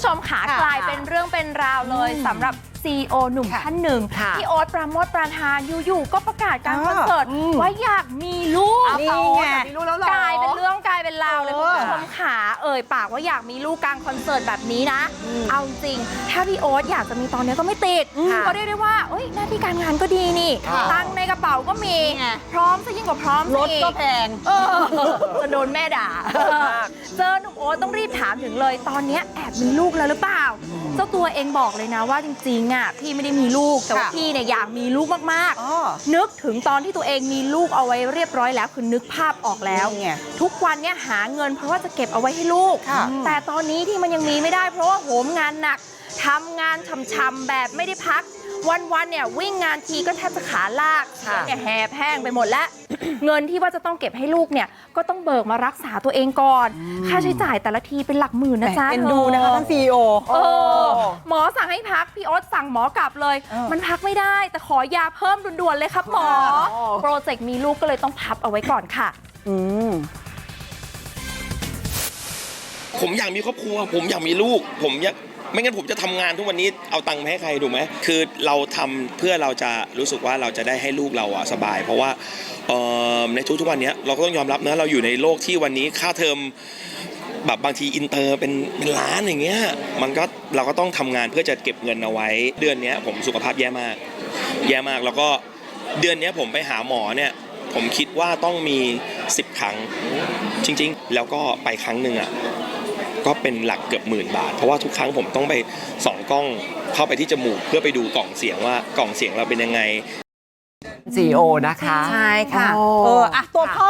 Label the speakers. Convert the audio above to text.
Speaker 1: ผู้ชมขา
Speaker 2: ค่ะ
Speaker 1: กลายเป็นเรื่องเป็นราวเลยสำหรับ CEO หนุ่ม
Speaker 2: ค่ะ
Speaker 1: ท่านหนึ่ง
Speaker 2: ค่ะ
Speaker 1: พี่โอ๊ตปราโมทประธานอยู่ๆก็ประกาศกลาร
Speaker 2: อ่า
Speaker 1: คอนเสิร์ต
Speaker 2: อืม
Speaker 1: ว่าอยากมีลูก
Speaker 2: นี่ไง
Speaker 3: มีรู้แล้วเหรอก
Speaker 1: ลายเป็นเรื่องกลายเป็นราวเลย
Speaker 2: เอ
Speaker 1: คุณ
Speaker 2: อ
Speaker 1: ผู้ชมขาเอ่ยปากว่าอยากมีลูกกลางคอนเสิร์ตแบบนี้นะ
Speaker 2: อืม
Speaker 1: เอาจริง ถ้าพี่โอ๊ตอยากจะมีตอนนี้ก็ไม่ติด
Speaker 2: ค่ะ
Speaker 1: เพราะเรียกได้ว่าเอ้ยหน้าที่การงานก็ดีนี่
Speaker 2: ค่ะ
Speaker 1: ตังค์ในกระเป๋าก็มี
Speaker 2: นี่ไง
Speaker 1: พร้อมซะยิ่งกว่าพร้อม
Speaker 2: รถ
Speaker 1: ซะอี
Speaker 2: ก็แพง
Speaker 1: เออจะ โดนแม่ด่า เจอหนุ่มโอ๊ตต้องรีบถามถึงเลย ตอนเนี้ยแอบมีลูกแล้วหรือเปล่า เจ้าตัวเองบอกเลยนะว่าจริงๆอะพี่ไม่ได้มีลูก แต่ว่า
Speaker 2: ค่ะ
Speaker 1: พี่เนี่ยอยากมีลูกมาก
Speaker 2: อ๋อ
Speaker 1: ๆนึกถึงตอนที่ตัวเองมีลูกเอาไว้เรียบร้อยแล้วคือนึกภาพออกแล้ว
Speaker 2: นี่ไง
Speaker 1: ทุกวันเนี่ยหาเงินเพราะว่าจะเก็บเอาไว้ให้ลูก
Speaker 2: ค่ะ
Speaker 1: แต่ตอนนี้ที่มันยังมีไม่ได้เพราะว่าโหมงานหนักทำงานช่ำๆแบบไม่ได้พัก วันๆเนี่ยวิ่งงานทีก็แทบจะขาลาก
Speaker 2: ค่ะ
Speaker 1: เนี่ยแหบแห้งไปหมดแล้ว เงินที่ว่าจะต้องเก็บให้ลูกเนี่ยก็ต้องเบิกมารักษาตัวเองก่อน ค่าใช้จ่ายแต่ละทีเป็นหลักหมื่นนะจ๊ะ
Speaker 2: เอ็นดูนะคะท่านซีโอ
Speaker 1: เออหมอสั่งให้พัก พี่โอ๊ตสั่งหมอกลับเลย
Speaker 2: เออ
Speaker 1: มันพักไม่ได้ แต่ขอยาเพิ่มด่วนๆเลยครับหมอ
Speaker 2: โอ้
Speaker 1: โปรเจกต์มีลูกก็เลยต้องพับเอาไว้ก่อนค่ะ
Speaker 2: อืม
Speaker 4: ผมอยากมีครอบครัว ผมอยากมีลูก ผมอยาก ไม่งั้นผมจะทำงานทุกวันนี้เอาตังค์ให้ใครถูกไหมคือเราทำเพื่อเราจะรู้สึกว่าเราจะได้ให้ลูกเราอะสบาย เพราะว่าเอ่อในทุกๆวันนี้เราก็ต้องยอมรับนะเราอยู่ในโลกที่วันนี้ค่าเทอมแบบบางทีอินเตอร์เป็นเป็นล้านอย่างเงี้ยมันก็เราก็ต้องทำงานเพื่อจะเก็บเงินเอาไว้ เดือนนี้ผมสุขภาพแย่มาก แย่มากแล้วก็เดือนนี้ผมไปหาหมอเนี่ยผมคิดว่าต้องมี 10 ครั้ง จริง ๆ แล้วก็ไปครั้งหนึ่งอะ ก็เป็นหลักเกือบหมื่นบาท เพราะว่าทุกครั้งผมต้องไปส่องกล้องเข้าไปที่จมูกเพื่อไปดูกล่องเสียงว่ากล่องเสียงเราเป็นยังไง
Speaker 3: ซีโอนะคะ
Speaker 2: ใช่ค่ะ
Speaker 3: โอ้
Speaker 2: เอออะตัวพ่อ